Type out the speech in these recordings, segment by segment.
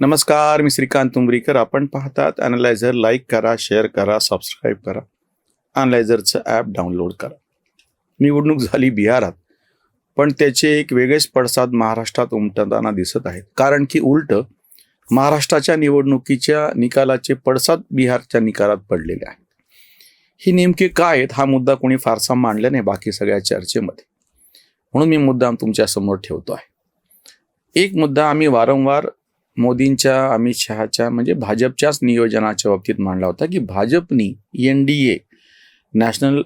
नमस्कार मी श्रीकांत तुंबरीकर आपण पाहतात अनालायझर लाईक करा शेअर करा सबस्क्राईब करा. अनालायझरचं ॲप डाउनलोड करा. निवडणूक झाली बिहारात पण त्याचे एक वेगळेच पडसाद महाराष्ट्रात उमटताना दिसत आहेत. कारण की उलट महाराष्ट्राच्या निवडणुकीच्या निकालाचे पडसाद बिहारच्या निकालात पडलेले आहेत. ही नेमके काय आहेत हा मुद्दा कोणी फारसा मांडला नाही बाकी सगळ्या चर्चेमध्ये. म्हणून मी मुद्दा तुमच्यासमोर ठेवतो आहे. एक मुद्दा आम्ही वारंवार मोदींच्या अमित शहाच्या म्हणजे भाजपच्याच नियोजनाच्या बाबतीत मांडला होता की भाजपनी N D A national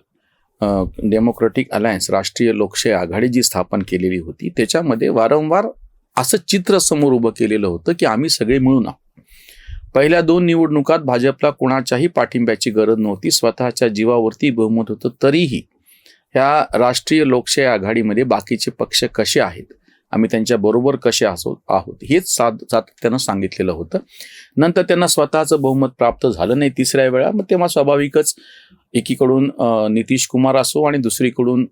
democratic alliance राष्ट्रीय लोकशाही आघाडी जी स्थापन केलेली होती त्याच्यामध्ये वारंवार असं चित्र समोर उभं केलेलं होतं की आम्ही सगळे मिळून आहोत. पहिल्या दोन निवडणुकात भाजपला कोणाच्याही पाठिंब्याची गरज नव्हती स्वतःच्या जीवावरती बहुमत होतं तरीही ह्या राष्ट्रीय लोकशाही आघाडीमध्ये बाकीचे पक्ष कसे आहेत? आम्ही त्यांच्या बरोबर कसे असो आहोत. हेच साध सातत्यानं सांगितलेलं होतं. नंतर त्यांना स्वतःचं बहुमत प्राप्त झालं नाही तिसऱ्या वेळा मग तेव्हा स्वाभाविकच एकीकडून नितीश कुमार असो आणि दुसरीकडून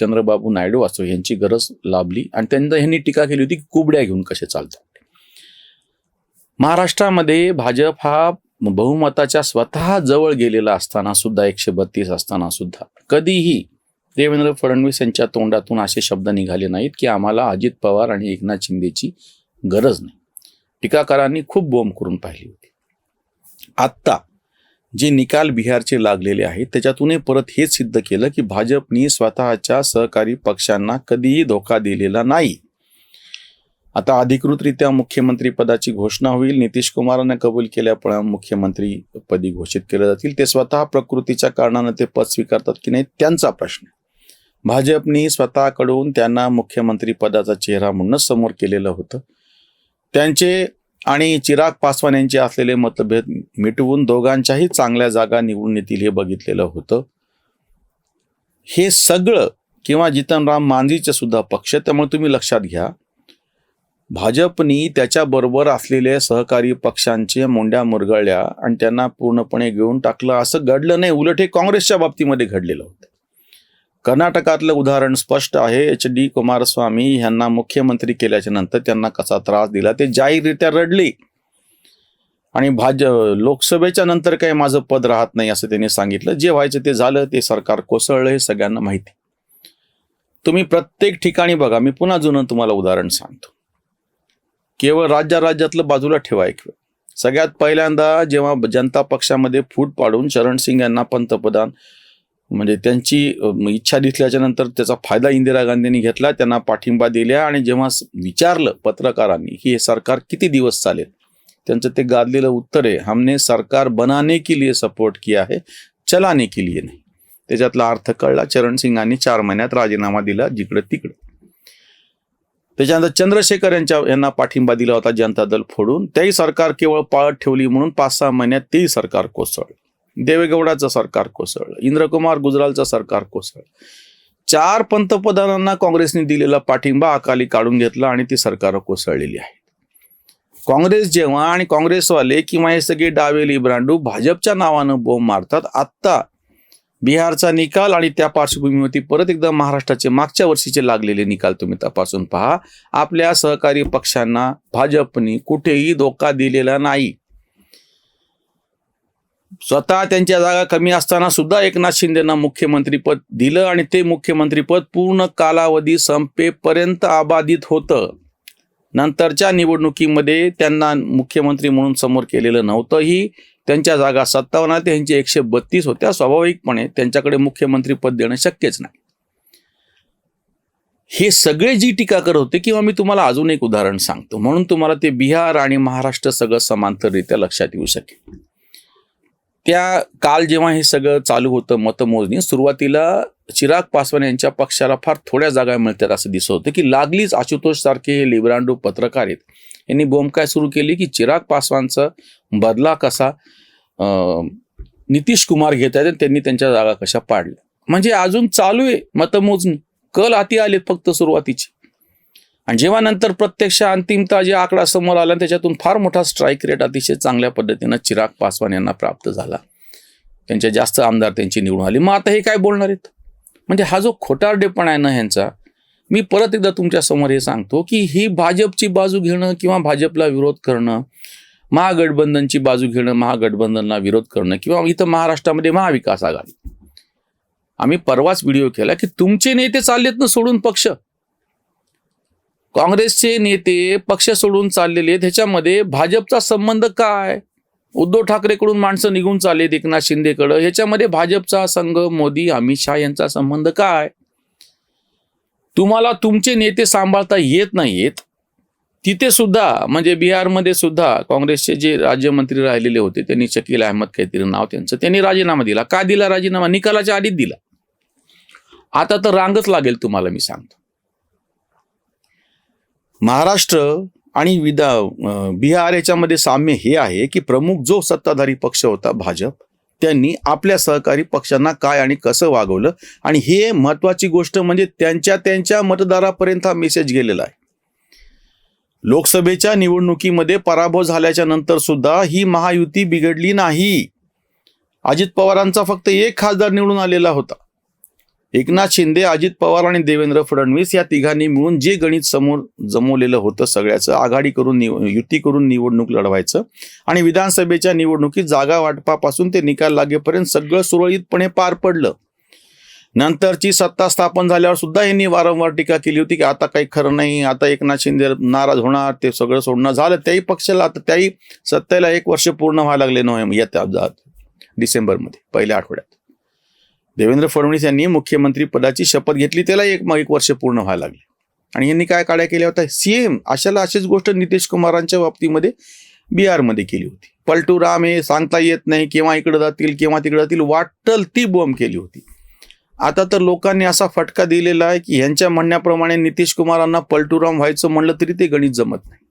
चंद्रबाबू नायडू असो यांची गरज लाभली आणि त्यांना ह्यांनी टीका केली होती की कुबड्या घेऊन कसे चालतात. महाराष्ट्रामध्ये भाजप हा बहुमताच्या स्वतः जवळ गेलेला असताना सुद्धा एकशे बत्तीस असताना सुद्धा कधीही देवेंद्र फडणवीस यांच्या तोंडातून असे शब्द निघाले नाहीत की आम्हाला अजित पवार आणि एकनाथ शिंदेची गरज नाही. टीकाकारांनी खूप बोंब करून पाहिली होती. आत्ता जे निकाल बिहारचे लागलेले आहेत त्याच्यातूनही परत हेच सिद्ध केलं की भाजपनी स्वतःच्या सहकारी पक्षांना कधीही धोका दिलेला नाही. आता अधिकृतरित्या मुख्यमंत्री पदाची घोषणा होईल नितीश कुमारांना कबूल केल्यामुळे मुख्यमंत्री पदी घोषित केले जातील. ते स्वतः प्रकृतीच्या कारणानं ते पद स्वीकारतात की नाही त्यांचा प्रश्न आहे. भाजपनी स्वतःकडून त्यांना मुख्यमंत्री पदाचा चेहरा म्हणूनच समोर केलेलं होतं. त्यांचे आणि चिराग पासवान यांचे असलेले मतभेद मिटवून दोघांच्याही चांगल्या जागा निवडून येतील हे बघितलेलं होतं. हे सगळं किंवा जितनराम मांझीचे सुद्धा पक्ष त्यामुळे तुम्ही लक्षात घ्या. भाजपनी त्याच्याबरोबर असलेले सहकारी पक्षांचे मोंड्या मुरगळल्या आणि त्यांना पूर्णपणे घेऊन टाकलं. असं घडलं नाही. उलट हे काँग्रेसच्या बाबतीमध्ये घडलेलं होतं. कर्नाटकातलं उदाहरण स्पष्ट आहे. एच डी कुमारस्वामी यांना मुख्यमंत्री केल्याच्यानंतर त्यांना कसा त्रास दिला? ते जाहीररित्या रडले. आणि भाज लोकसभेच्या नंतर काही माझं पद राहत नाही असं त्यांनी सांगितलं. जे व्हायचं ते झालं ते सरकार कोसळलं हे सगळ्यांना माहिती. तुम्ही प्रत्येक ठिकाणी बघा मी पुन्हा जुनं तुम्हाला उदाहरण सांगतो. केवळ राज्या राज्यातलं बाजूला ठेवा एक वेळ. सगळ्यात पहिल्यांदा जेव्हा जनता पक्षामध्ये फूट पाडून चरण सिंग यांना पंतप्रधान म्हणजे त्यांची इच्छा दिसल्याच्या नंतर त्याचा फायदा इंदिरा गांधींनी घेतला त्यांना पाठिंबा दिल्या आणि जेव्हा विचारलं पत्रकारांनी की हे सरकार किती दिवस चालेल? त्यांचं ते गाजलेलं उत्तर आहे हमने सरकार बनाने के लिए सपोर्ट किया है चलाने के लिए नाही. त्याच्यातला अर्थ कळला चरण सिंगांनी चार महिन्यात राजीनामा दिला जिकडे तिकडे. त्याच्यानंतर चंद्रशेखर यांच्या यांना पाठिंबा दिला होता जनता दल फोडून. तेही सरकार केवळ पाळत ठेवली म्हणून पाच सहा महिन्यात तेही सरकार कोसळलं. देवेगौडाचं सरकार कोसळलं इंद्रकुमार गुजरालचं सरकार कोसळलं. चार पंतप्रधानांना काँग्रेसने दिलेला पाठिंबा अकाली काढून घेतला आणि ती सरकार कोसळलेली आहेत. काँग्रेस जेव्हा आणि काँग्रेसवाले किंवा हे सगळे डावेली ब्रांडू भाजपच्या नावानं बोंब मारतात आत्ता बिहारचा निकाल आणि त्या पार्श्वभूमीवरती परत एकदा महाराष्ट्राचे मागच्या वर्षीचे लागलेले निकाल तुम्ही तपासून पहा. आपल्या सहकारी पक्षांना भाजपनी कुठेही धोका दिलेला नाही. स्वतः त्यांच्या जागा कमी असताना सुद्धा एकनाथ शिंदेना मुख्यमंत्रीपद दिलं आणि ते मुख्यमंत्रीपद पूर्ण कालावधी संपेपर्यंत अबाधित होतं. नंतरच्या निवडणुकीमध्ये त्यांना मुख्यमंत्री म्हणून समोर केलेलं नव्हतंही. त्यांच्या जागा सत्तावन्न त्यांची एकशे बत्तीस होत्या. स्वाभाविकपणे त्यांच्याकडे मुख्यमंत्री पद देणं शक्यच नाही. हे सगळे जी टीका करत होते किंवा मी तुम्हाला अजून एक उदाहरण सांगतो. म्हणून तुम्हाला ते बिहार आणि महाराष्ट्र सगळं समांतररित्या लक्षात येऊ शकेल. त्या काल जेव्हा हे सगळं चालू होतं मतमोजणी सुरुवातीला चिराग पासवान यांच्या पक्षाला फार थोड्या जागा मिळतात असं दिसत होतं की लागलीच आशुतोष सारखे हे लिब्रांडो पत्रकार आहेत. यांनी बोंब काय सुरू केली की चिराग पासवानचा बदला कसा नितीश कुमार घेत आहेत आणि त्यांनी त्यांच्या जागा कशा पाडल्या. म्हणजे अजून चालू आहे मतमोजणी. कल हाती आलेत फक्त सुरुवातीचे. आणि जेव्हा नंतर प्रत्यक्ष अंतिमता जे आकडा समोर आला त्याच्यातून फार मोठा स्ट्राईक रेट अतिशय चांगल्या पद्धतीनं चिराग पासवान यांना प्राप्त झाला. त्यांच्या जास्त आमदार त्यांची निवडून आली. मग आता हे काय बोलणार आहेत? म्हणजे हा जो खोटारडेपणा आहे ना ह्यांचा मी परत एकदा तुमच्यासमोर हे सांगतो की ही भाजपची बाजू घेणं किंवा भाजपला विरोध करणं महागठबंधनची बाजू घेणं महागठबंधनला विरोध करणं किंवा इथं महाराष्ट्रामध्ये महाविकास आघाडी. आम्ही परवाच व्हिडिओ केला की तुमचे नेते चाललेत ना सोडून पक्ष. काँग्रेसचे नेते पक्ष सोडून चाललेले ह्याच्यामध्ये भाजपचा संबंध काय? उद्धव ठाकरेकडून माणसं निघून चाललेत एकनाथ शिंदेकडं. ह्याच्यामध्ये भाजपचा संघ मोदी अमित शहा यांचा संबंध काय? तुम्हाला तुमचे नेते सांभाळता येत नाहीत तिथे सुद्धा म्हणजे बिहारमध्ये सुद्धा काँग्रेसचे जे राज्यमंत्री राहिलेले होते त्यांनी शकील अहमद काहीतरी नाव त्यांचं त्यांनी राजीनामा दिला. का दिला राजीनामा? निकालाच्या आधीच दिला. आता तर रांगच लागेल तुम्हाला मी सांगतो. महाराष्ट्र आणि विदा बिहार याच्यामध्ये साम्य हे आहे की प्रमुख जो सत्ताधारी पक्ष होता भाजप त्यांनी आपल्या सहकारी पक्षांना काय आणि कसं वागवलं? आणि हे महत्वाची गोष्ट म्हणजे त्यांच्या त्यांच्या मतदारापर्यंत हा मेसेज गेलेला आहे. लोकसभेच्या निवडणुकीमध्ये पराभव झाल्याच्यानंतर सुद्धा ही महायुती बिघडली नाही. अजित पवारांचा फक्त एक खासदार निवडून आलेला होता. एकनाथ शिंदे अजित पवार आणि देवेंद्र फडणवीस या तिघांनी मिळून जे गणित समोर जमवलेलं होतं सगळ्याचं आघाडी करून निव युती करून निवडणूक लढवायचं आणि विधानसभेच्या निवडणुकीत जागा वाटपापासून ते निकाल लागेपर्यंत सगळं सुरळीतपणे पार पडलं. नंतरची सत्ता स्थापन झाल्यावर सुद्धा यांनी वारंवार टीका केली होती की आता काही खरं नाही आता एकनाथ शिंदे नाराज होणार ते सगळं सोडणं झालं. त्याही पक्षाला आता त्याही सत्तेला एक वर्ष पूर्ण व्हायला लागले नोव्हेंबर येत्या डिसेंबरमध्ये पहिल्या आठवड्यात. देवेंद्र फडणवीस यांनी मुख्यमंत्री पदाची शपथ घेतली त्याला एक एक वर्ष पूर्ण व्हायला लागले. आणि यांनी काय काड्या केल्या होत्या? सीएम अशाला अशीच गोष्ट नितीश कुमारांच्या बाबतीमध्ये बिहारमध्ये केली होती. पलटू राम हे सांगता येत नाही केव्हा इकडे जातील केव्हा तिकडे जातील वाटल ती बॉम्ब केली होती. आता तर लोकांनी असा फटका दिलेला आहे की यांच्या म्हणण्याप्रमाणे नितीश कुमारांना पलटूराम व्हायचं म्हणलं तरी ते गणित जमत नाही.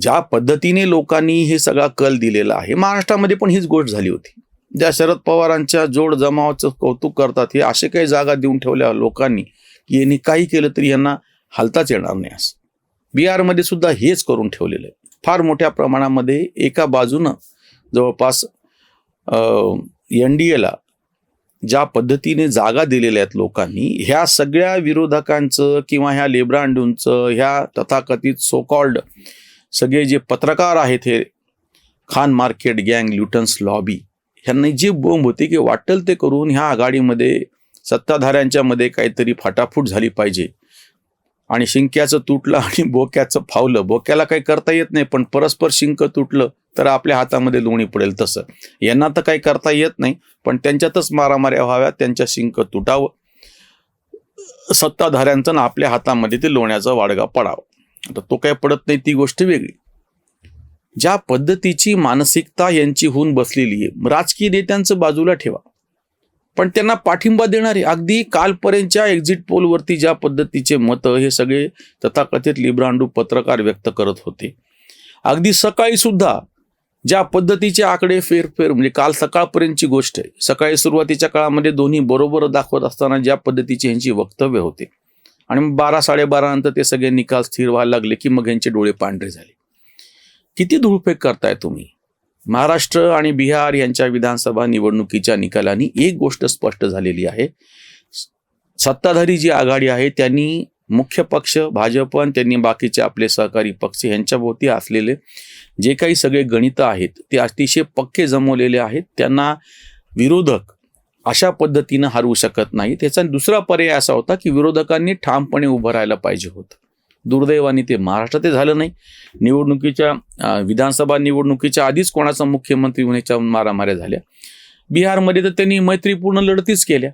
ज्या पद्धतीने लोकांनी हे सगळा कल दिलेला आहे महाराष्ट्रामध्ये पण हीच गोष्ट झाली होती. ज्या शरद पवारांच्या जोड जमावाचं कौतुक करतात हे असे काही जागा देऊन ठेवल्या लोकांनी की यांनी काही केलं तरी यांना हालताच येणार नाही असं. बिहारमध्ये सुद्धा हेच करून ठेवलेलं आहे. फार मोठ्या प्रमाणामध्ये एका बाजूनं जवळपास एन डी एला ज्या पद्धतीने जागा दिलेल्या आहेत लोकांनी ह्या सगळ्या विरोधकांचं किंवा ह्या लेब्रांडूंचं ह्या तथाकथित सोकॉल्ड सगळे जे पत्रकार आहेत हे खान मार्केट गँग ल्युटन्स लॉबी ह्यांना जी बोंब होती की वाटेल ते करून ह्या आघाडीमध्ये सत्ताधाऱ्यांच्या मध्ये काहीतरी फाटाफूट झाली पाहिजे. आणि शिंक्याचं तुटलं आणि बोक्याचं फावलं. बोक्याला काही करता येत नाही पण परस्पर शिंक तुटलं तर आपल्या हातामध्ये लोणी पडेल तसं. यांना तर काही करता येत नाही पण त्यांच्यातच मारामाऱ्या व्हाव्या त्यांच्या शिंक तुटावं. सत्ताधाऱ्यांचं ना आपल्या हातामध्ये ते लोण्याचा वाडगा पडावा. आता तो काही पडत नाही ती गोष्ट वेगळी. ज्या पद्धतीची मानसिकता यांची होऊन बसलेली आहे. राजकीय नेत्यांचं बाजूला ठेवा. पण त्यांना पाठिंबा देणारे अगदी कालपर्यंतच्या एक्झिट पोलवरती ज्या पद्धतीचे मतं हे सगळे तथाकथित लिब्रांडू पत्रकार व्यक्त करत होते. अगदी सकाळी सुद्धा ज्या पद्धतीचे आकडे फेरफेर म्हणजे काल सकाळपर्यंतची गोष्ट आहे. सकाळी सुरुवातीच्या काळामध्ये दोन्ही बरोबर दाखवत असताना ज्या पद्धतीचे यांची वक्तव्य होते. आणि बारा साडेबारा नंतर ते सगळे निकाल स्थिर व्हायला लागले की मग यांचे डोळे पांढरे झाले. किती दुरुपयोग करताय तुम्ही? महाराष्ट्र आणि बिहार यांच्या विधानसभा निवडणुकीच्या निकालांनी एक गोष्ट स्पष्ट झालेली आहे. सत्ताधारी जी आघाडी आहे त्यांनी मुख्य पक्ष भाजप आणि त्यांनी बाकीचे आपले सहकारी पक्ष यांच्याभोवती असलेले जे काही सगळे गणित आहेत ते अतिशय पक्के जमवलेले आहेत. त्यांना विरोधक अशा पद्धतीनं हरवू शकत नाही त्याचा दुसरा पर्याय असा होता की विरोधकांनी ठामपणे उभं राहायला पाहिजे होतं. दुर्दैवाने ते महाराष्ट्रात ते झालं नाही. निवडणुकीच्या विधानसभा निवडणुकीच्या आधीच कोणाचा मुख्यमंत्री होण्याच्या मारामाऱ्या झाल्या. बिहारमध्ये तर त्यांनी मैत्रीपूर्ण लढतीच केल्या.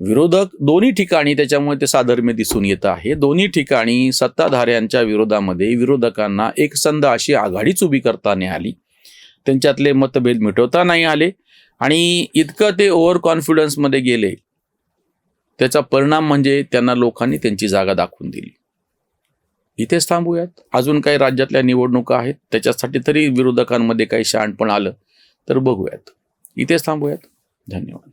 विरोधक दोन्ही ठिकाणी त्याच्यामुळे ते साधर्म्य दिसून येत आहे. दोन्ही ठिकाणी सत्ताधाऱ्यांच्या विरोधामध्ये विरोधकांना एकसंध अशी आघाडीच उभी करता नाही आली. त्यांच्यातले मतभेद मिटवता नाही आले आणि इतकं ते ओव्हर कॉन्फिडन्समध्ये गेले. त्याचा परिणाम म्हणजे त्यांना लोकांनी त्यांची जागा दाखवून दिली. इथेच थांबूयात. अजून काही राज्यातल्या निवडणुका आहेत. त्याच्यासाठी तरी विरोधकांमध्ये काही शहाणपण आलं तर बघूयात. इथेच थांबूयात. धन्यवाद.